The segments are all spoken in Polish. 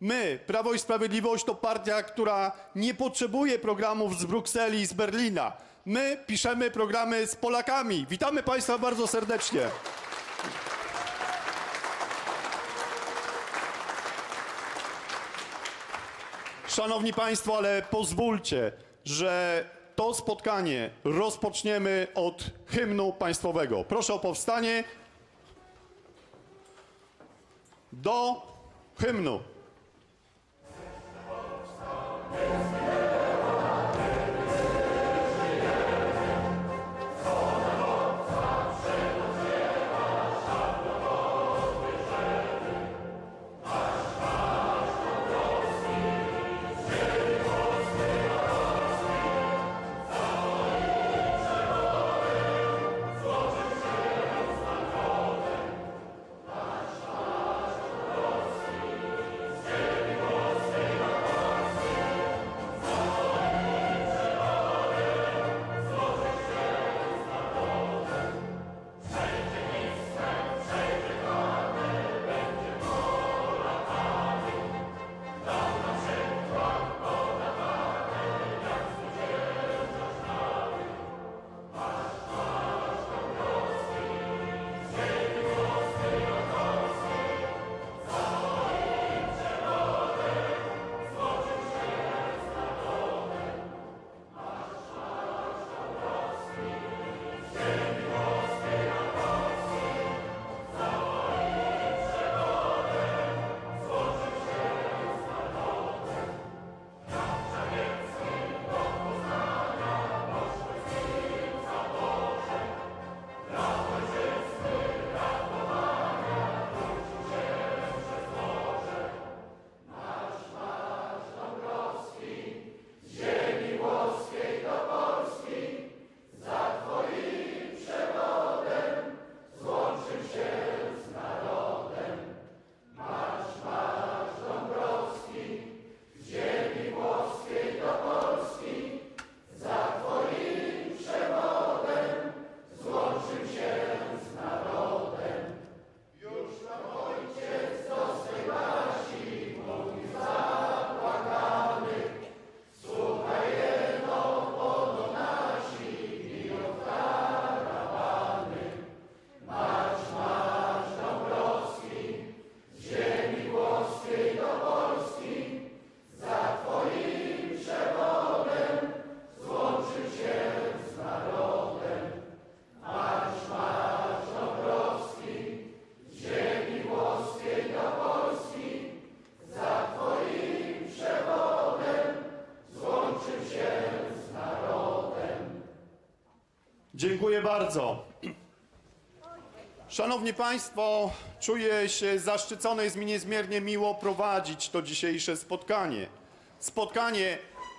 My, Prawo i Sprawiedliwość, to partia, która nie potrzebuje programów z Brukseli i z Berlina. My piszemy programy z Polakami. Witamy Państwa bardzo serdecznie. Szanowni Państwo, ale pozwólcie, że to spotkanie rozpoczniemy od hymnu państwowego. Proszę o powstanie do hymnu. Dziękuję bardzo. Szanowni Państwo, czuję się zaszczycony, jest mi niezmiernie miło prowadzić to dzisiejsze spotkanie. Spotkanie,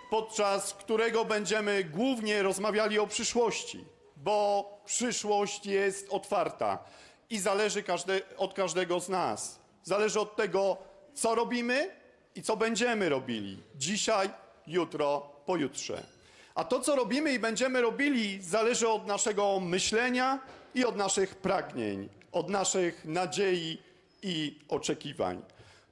podczas którego będziemy głównie rozmawiali o przyszłości, bo przyszłość jest otwarta i zależy każde, od każdego z nas. Zależy od tego, co robimy i co będziemy robili dzisiaj, jutro, pojutrze. A to, co robimy i będziemy robili, zależy od naszego myślenia i od naszych pragnień, od naszych nadziei i oczekiwań.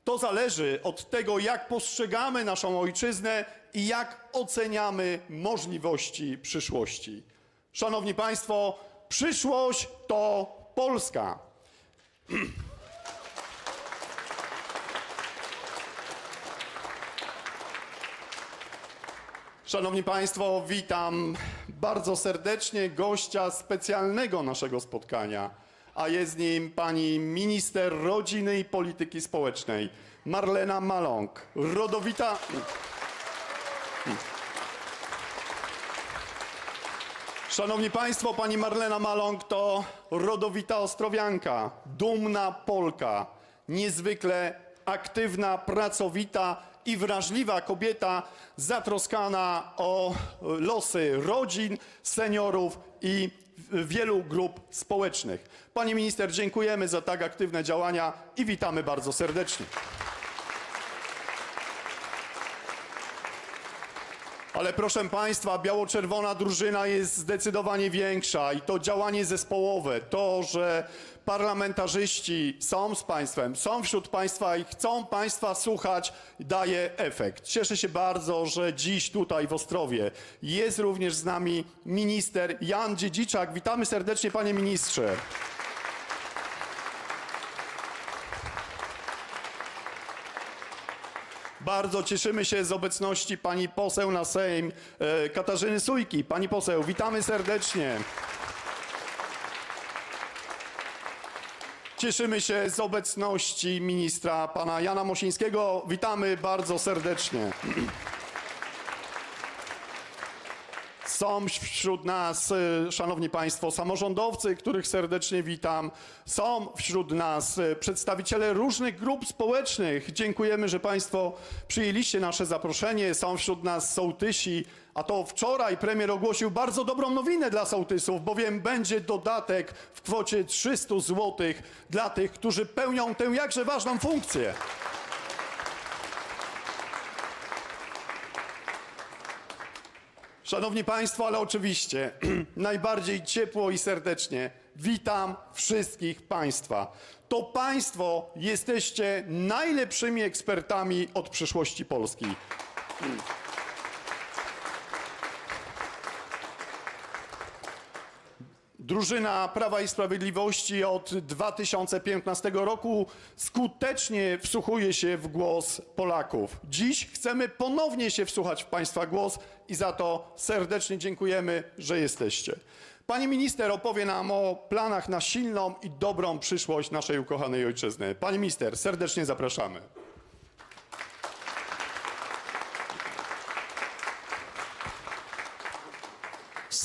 To zależy od tego, jak postrzegamy naszą ojczyznę i jak oceniamy możliwości przyszłości. Szanowni Państwo, przyszłość to Polska. Szanowni Państwo, witam bardzo serdecznie gościa specjalnego naszego spotkania, a jest nim pani minister rodziny i polityki społecznej Marlena Maląg, rodowita. Szanowni Państwo, pani Marlena Maląg to rodowita Ostrowianka, dumna Polka, niezwykle aktywna, pracowita i wrażliwa kobieta, zatroskana o losy rodzin, seniorów i wielu grup społecznych. Pani minister, dziękujemy za tak aktywne działania i witamy bardzo serdecznie. Ale proszę Państwa, biało-czerwona drużyna jest zdecydowanie większa i to działanie zespołowe, to, że parlamentarzyści są z Państwem, są wśród Państwa i chcą Państwa słuchać, daje efekt. Cieszę się bardzo, że dziś tutaj w Ostrowie jest również z nami minister Jan Dziedziczak. Witamy serdecznie, Panie Ministrze. Bardzo cieszymy się z obecności pani poseł na Sejm e, Katarzyny Sujki. Pani poseł, witamy serdecznie. Cieszymy się z obecności ministra pana Jana Mosińskiego. Witamy bardzo serdecznie. Są wśród nas, e, szanowni państwo, samorządowcy, których serdecznie witam. Są wśród nas e, przedstawiciele różnych grup społecznych. Dziękujemy, że państwo przyjęliście nasze zaproszenie. Są wśród nas sołtysi, a to wczoraj premier ogłosił bardzo dobrą nowinę dla sołtysów, bowiem będzie dodatek w kwocie 300 zł dla tych, którzy pełnią tę jakże ważną funkcję. Szanowni Państwo, ale oczywiście najbardziej ciepło i serdecznie witam wszystkich Państwa. To Państwo jesteście najlepszymi ekspertami od przyszłości Polski. Drużyna Prawa i Sprawiedliwości od 2015 roku skutecznie wsłuchuje się w głos Polaków. Dziś chcemy ponownie się wsłuchać w Państwa głos i za to serdecznie dziękujemy, że jesteście. Pani minister opowie nam o planach na silną i dobrą przyszłość naszej ukochanej ojczyzny. Pani minister, serdecznie zapraszamy.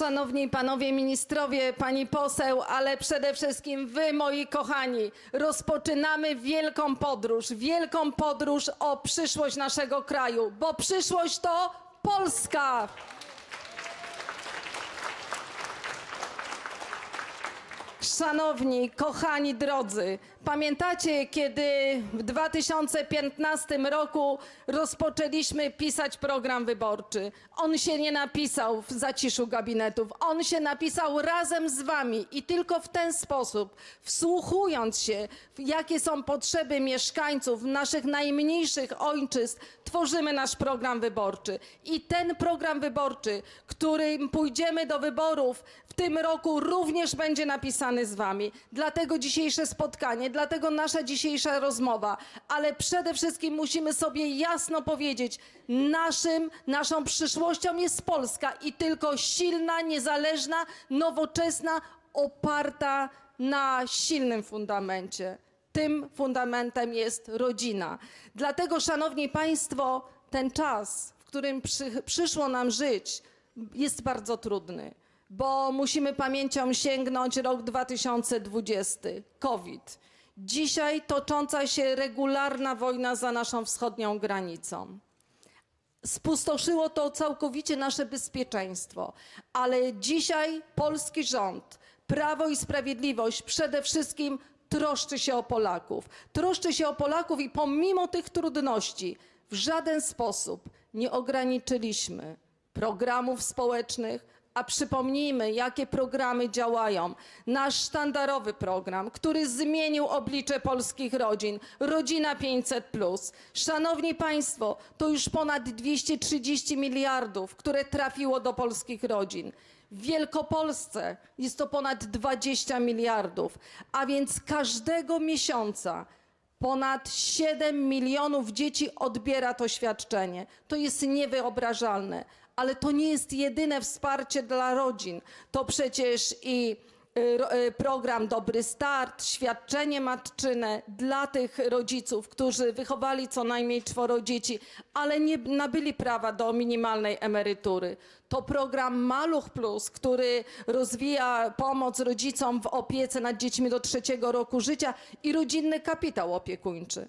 Szanowni panowie ministrowie, pani poseł, ale przede wszystkim wy, moi kochani, rozpoczynamy wielką podróż, wielką podróż o przyszłość naszego kraju, bo przyszłość to Polska. Szanowni, kochani drodzy, pamiętacie, kiedy w 2015 roku rozpoczęliśmy pisać program wyborczy? On się nie napisał w zaciszu gabinetów, on się napisał razem z wami i tylko w ten sposób, wsłuchując się, jakie są potrzeby mieszkańców naszych najmniejszych ojczyzn, tworzymy nasz program wyborczy. I ten program wyborczy, którym pójdziemy do wyborów w tym roku, również będzie napisany z Wami. Dlatego dzisiejsze spotkanie, dlatego nasza dzisiejsza rozmowa, ale przede wszystkim musimy sobie jasno powiedzieć, naszym, naszą przyszłością jest Polska i tylko silna, niezależna, nowoczesna, oparta na silnym fundamencie. Tym fundamentem jest rodzina. Dlatego, Szanowni Państwo, ten czas, w którym przy, przyszło nam żyć, jest bardzo trudny, bo musimy pamięcią sięgnąć rok 2020, COVID. Dzisiaj tocząca się regularna wojna za naszą wschodnią granicą. Spustoszyło to całkowicie nasze bezpieczeństwo, ale dzisiaj polski rząd, Prawo i Sprawiedliwość przede wszystkim troszczy się o Polaków. Troszczy się o Polaków i pomimo tych trudności w żaden sposób nie ograniczyliśmy programów społecznych, a przypomnijmy, jakie programy działają. Nasz sztandarowy program, który zmienił oblicze polskich rodzin, Rodzina 500. Szanowni Państwo, to już ponad 230 miliardów, które trafiło do polskich rodzin. W Wielkopolsce jest to ponad 20 miliardów, a więc każdego miesiąca Ponad 7 milionów dzieci odbiera to świadczenie. To jest niewyobrażalne, ale to nie jest jedyne wsparcie dla rodzin. To przecież i y, y, program Dobry Start, świadczenie matczyne dla tych rodziców, którzy wychowali co najmniej czworo dzieci, ale nie nabyli prawa do minimalnej emerytury. To program Maluch Plus, który rozwija pomoc rodzicom w opiece nad dziećmi do trzeciego roku życia i rodzinny kapitał opiekuńczy.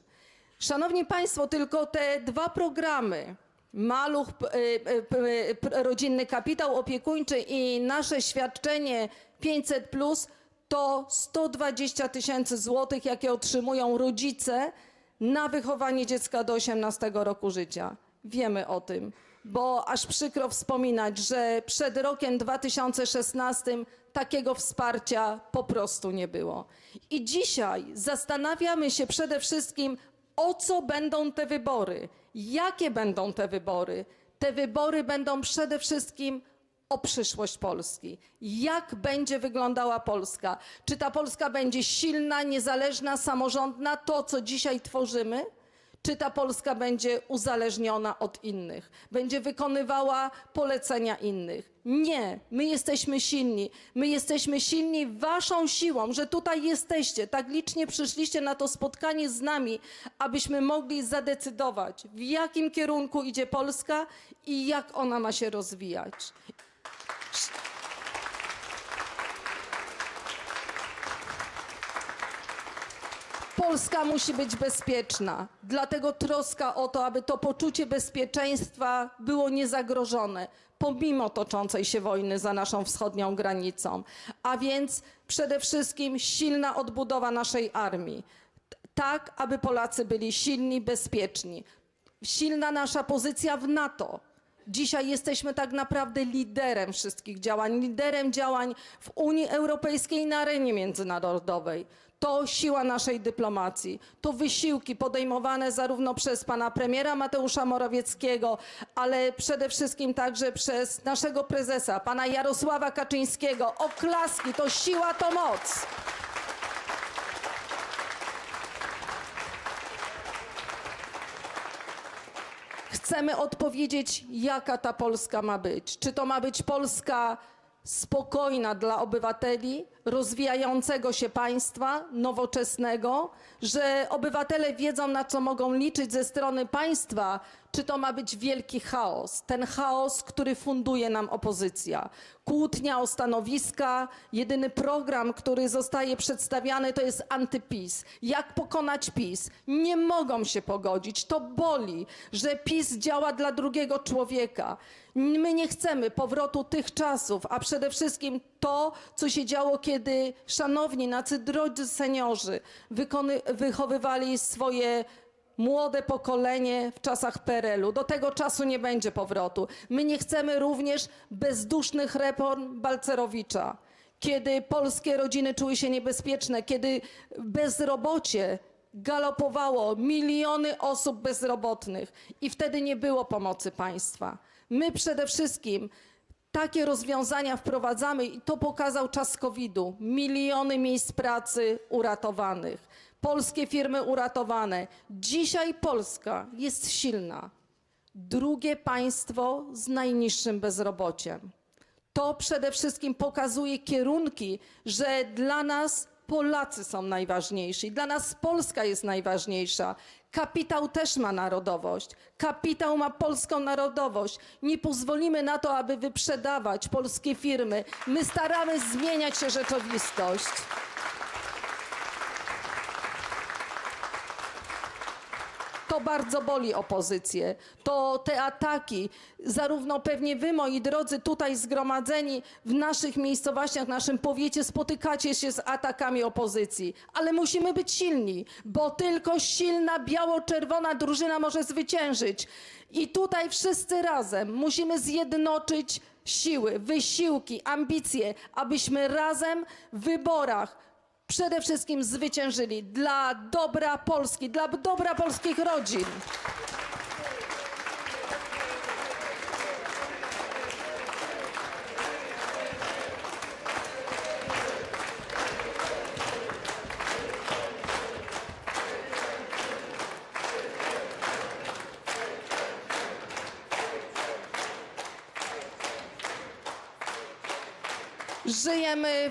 Szanowni Państwo, tylko te dwa programy, Maluch, y, y, p- rodzinny kapitał opiekuńczy i nasze świadczenie 500, to 120 tysięcy złotych, jakie otrzymują rodzice na wychowanie dziecka do 18 roku życia. Wiemy o tym. bo aż przykro wspominać, że przed rokiem 2016 takiego wsparcia po prostu nie było. I dzisiaj zastanawiamy się przede wszystkim, o co będą te wybory, jakie będą te wybory. Te wybory będą przede wszystkim o przyszłość Polski. Jak będzie wyglądała Polska? Czy ta Polska będzie silna, niezależna, samorządna, to co dzisiaj tworzymy? Czy ta Polska będzie uzależniona od innych? Będzie wykonywała polecenia innych? Nie, my jesteśmy silni. My jesteśmy silni waszą siłą, że tutaj jesteście, tak licznie przyszliście na to spotkanie z nami, abyśmy mogli zadecydować, w jakim kierunku idzie Polska i jak ona ma się rozwijać. Polska musi być bezpieczna. Dlatego troska o to, aby to poczucie bezpieczeństwa było niezagrożone, pomimo toczącej się wojny za naszą wschodnią granicą. A więc przede wszystkim silna odbudowa naszej armii. Tak, aby Polacy byli silni, bezpieczni. Silna nasza pozycja w NATO. Dzisiaj jesteśmy tak naprawdę liderem wszystkich działań, liderem działań w Unii Europejskiej na arenie międzynarodowej. To siła naszej dyplomacji, to wysiłki podejmowane zarówno przez pana premiera Mateusza Morawieckiego, ale przede wszystkim także przez naszego prezesa, pana Jarosława Kaczyńskiego. Oklaski, to siła, to moc. Chcemy odpowiedzieć, jaka ta Polska ma być. Czy to ma być Polska spokojna dla obywateli, rozwijającego się państwa, nowoczesnego, że obywatele wiedzą, na co mogą liczyć ze strony państwa, czy to ma być wielki chaos, ten chaos, który funduje nam opozycja. Kłótnia o stanowiska, jedyny program, który zostaje przedstawiany, to jest antypis. Jak pokonać PiS? Nie mogą się pogodzić, to boli, że PiS działa dla drugiego człowieka. My nie chcemy powrotu tych czasów, a przede wszystkim to, co się działo, kiedy szanowni, nacy drodzy seniorzy wykony, wychowywali swoje młode pokolenie w czasach PRL-u. Do tego czasu nie będzie powrotu. My nie chcemy również bezdusznych reform Balcerowicza, kiedy polskie rodziny czuły się niebezpieczne, kiedy bezrobocie galopowało, miliony osób bezrobotnych i wtedy nie było pomocy państwa. My przede wszystkim takie rozwiązania wprowadzamy i to pokazał czas COVID-u. Miliony miejsc pracy uratowanych, polskie firmy uratowane. Dzisiaj Polska jest silna. Drugie państwo z najniższym bezrobociem. To przede wszystkim pokazuje kierunki, że dla nas Polacy są najważniejsi, dla nas Polska jest najważniejsza. Kapitał też ma narodowość. Kapitał ma polską narodowość. Nie pozwolimy na to, aby wyprzedawać polskie firmy. My staramy zmieniać się rzeczywistość. To bardzo boli opozycję. To te ataki, zarówno pewnie wy, moi drodzy, tutaj zgromadzeni w naszych miejscowościach, w naszym powiecie, spotykacie się z atakami opozycji. Ale musimy być silni, bo tylko silna, biało-czerwona drużyna może zwyciężyć. I tutaj wszyscy razem musimy zjednoczyć siły, wysiłki, ambicje, abyśmy razem w wyborach przede wszystkim zwyciężyli dla dobra Polski, dla dobra polskich rodzin.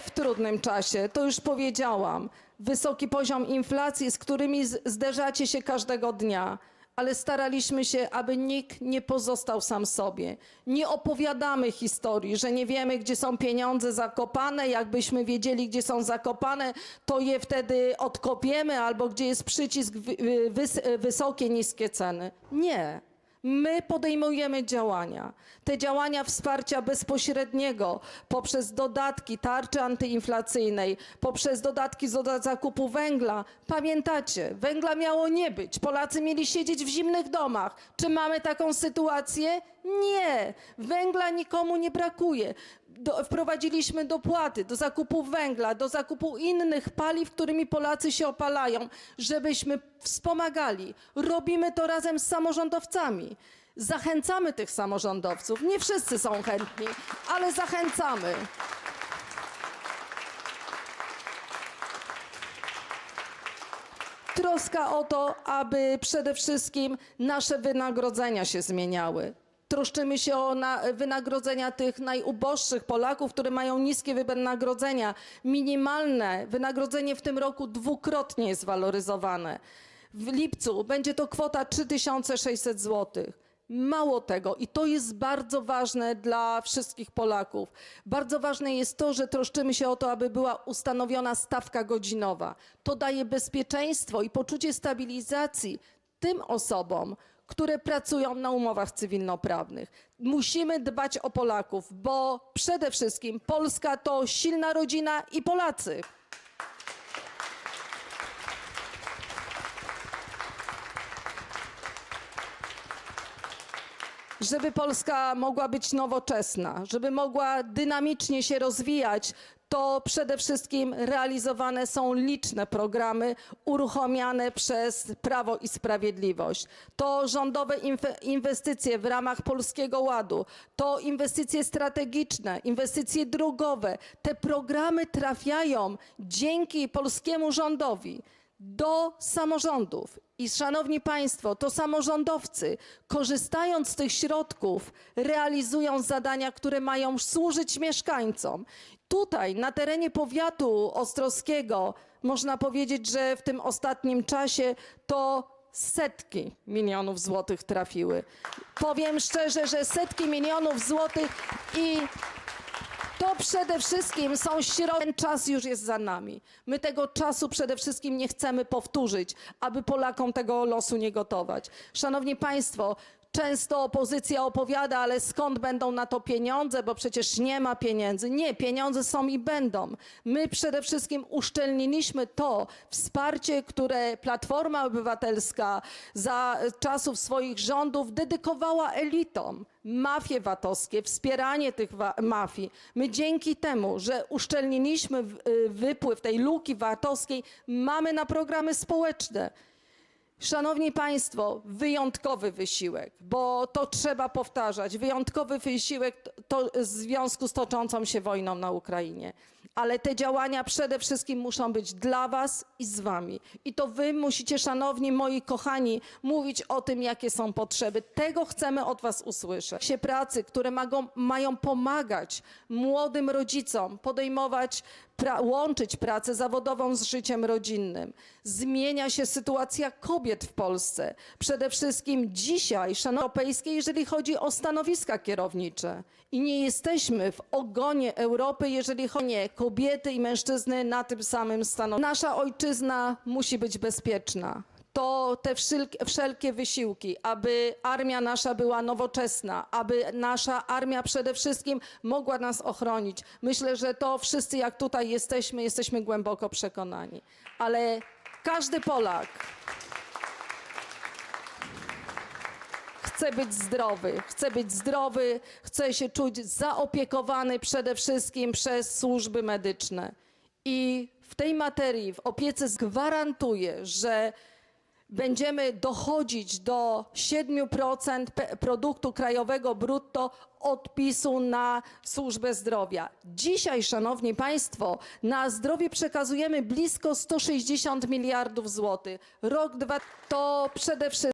W trudnym czasie, to już powiedziałam. Wysoki poziom inflacji, z którymi zderzacie się każdego dnia. Ale staraliśmy się, aby nikt nie pozostał sam sobie. Nie opowiadamy historii, że nie wiemy, gdzie są pieniądze zakopane. Jakbyśmy wiedzieli, gdzie są zakopane, to je wtedy odkopiemy, albo gdzie jest przycisk wy- wy- wys- wysokie, niskie ceny. Nie. My podejmujemy działania. Te działania wsparcia bezpośredniego poprzez dodatki tarczy antyinflacyjnej, poprzez dodatki do zakupu węgla. Pamiętacie, węgla miało nie być. Polacy mieli siedzieć w zimnych domach. Czy mamy taką sytuację? Nie. Węgla nikomu nie brakuje. Do, wprowadziliśmy dopłaty do zakupu węgla, do zakupu innych paliw, którymi Polacy się opalają, żebyśmy wspomagali. Robimy to razem z samorządowcami. Zachęcamy tych samorządowców. Nie wszyscy są chętni, ale zachęcamy. Troska o to, aby przede wszystkim nasze wynagrodzenia się zmieniały. Troszczymy się o na, wynagrodzenia tych najuboższych Polaków, które mają niskie wynagrodzenia. Minimalne wynagrodzenie w tym roku dwukrotnie jest waloryzowane. W lipcu będzie to kwota 3600 zł. Mało tego, i to jest bardzo ważne dla wszystkich Polaków. Bardzo ważne jest to, że troszczymy się o to, aby była ustanowiona stawka godzinowa. To daje bezpieczeństwo i poczucie stabilizacji tym osobom, które pracują na umowach cywilnoprawnych. Musimy dbać o Polaków, bo przede wszystkim Polska to silna rodzina i Polacy. Żeby Polska mogła być nowoczesna, żeby mogła dynamicznie się rozwijać, to przede wszystkim realizowane są liczne programy uruchamiane przez Prawo i Sprawiedliwość. To rządowe inwe- inwestycje w ramach Polskiego Ładu, to inwestycje strategiczne, inwestycje drogowe. Te programy trafiają dzięki polskiemu rządowi do samorządów. I szanowni państwo, to samorządowcy, korzystając z tych środków, realizują zadania, które mają służyć mieszkańcom. Tutaj, na terenie powiatu ostrowskiego, można powiedzieć, że w tym ostatnim czasie to setki milionów złotych trafiły. Powiem szczerze, że setki milionów złotych i to przede wszystkim są środki. Ten czas już jest za nami. My tego czasu przede wszystkim nie chcemy powtórzyć, aby Polakom tego losu nie gotować. Szanowni Państwo, często opozycja opowiada, ale skąd będą na to pieniądze, bo przecież nie ma pieniędzy. Nie, pieniądze są i będą. My przede wszystkim uszczelniliśmy to wsparcie, które Platforma Obywatelska za czasów swoich rządów dedykowała elitom mafie VAT-owskie, wspieranie tych mafii. My dzięki temu, że uszczelniliśmy y, wypływ tej luki VAT-owskiej, mamy na programy społeczne. Szanowni Państwo, wyjątkowy wysiłek, bo to trzeba powtarzać. Wyjątkowy wysiłek to, w związku z toczącą się wojną na Ukrainie. Ale te działania przede wszystkim muszą być dla Was i z Wami. I to Wy musicie, szanowni moi kochani, mówić o tym, jakie są potrzeby. Tego chcemy od Was usłyszeć. Się pracy, które mają pomagać młodym rodzicom podejmować pra- łączyć pracę zawodową z życiem rodzinnym. Zmienia się sytuacja kobiet w Polsce. Przede wszystkim dzisiaj, szanowni europejskiej, jeżeli chodzi o stanowiska kierownicze. I nie jesteśmy w ogonie Europy, jeżeli chodzi o kobiety i mężczyzny na tym samym stanowisku. Nasza ojczyzna musi być bezpieczna to te wszelkie, wysiłki, aby armia nasza była nowoczesna, aby nasza armia przede wszystkim mogła nas ochronić. Myślę, że to wszyscy, jak tutaj jesteśmy, jesteśmy głęboko przekonani. Ale każdy Polak chce być zdrowy, chce być zdrowy, chce się czuć zaopiekowany przede wszystkim przez służby medyczne. I w tej materii, w opiece gwarantuję, że będziemy dochodzić do 7% pe- produktu krajowego brutto odpisu na służbę zdrowia. Dzisiaj, szanowni państwo, na zdrowie przekazujemy blisko 160 miliardów złotych. Rok dwa to przede wszystkim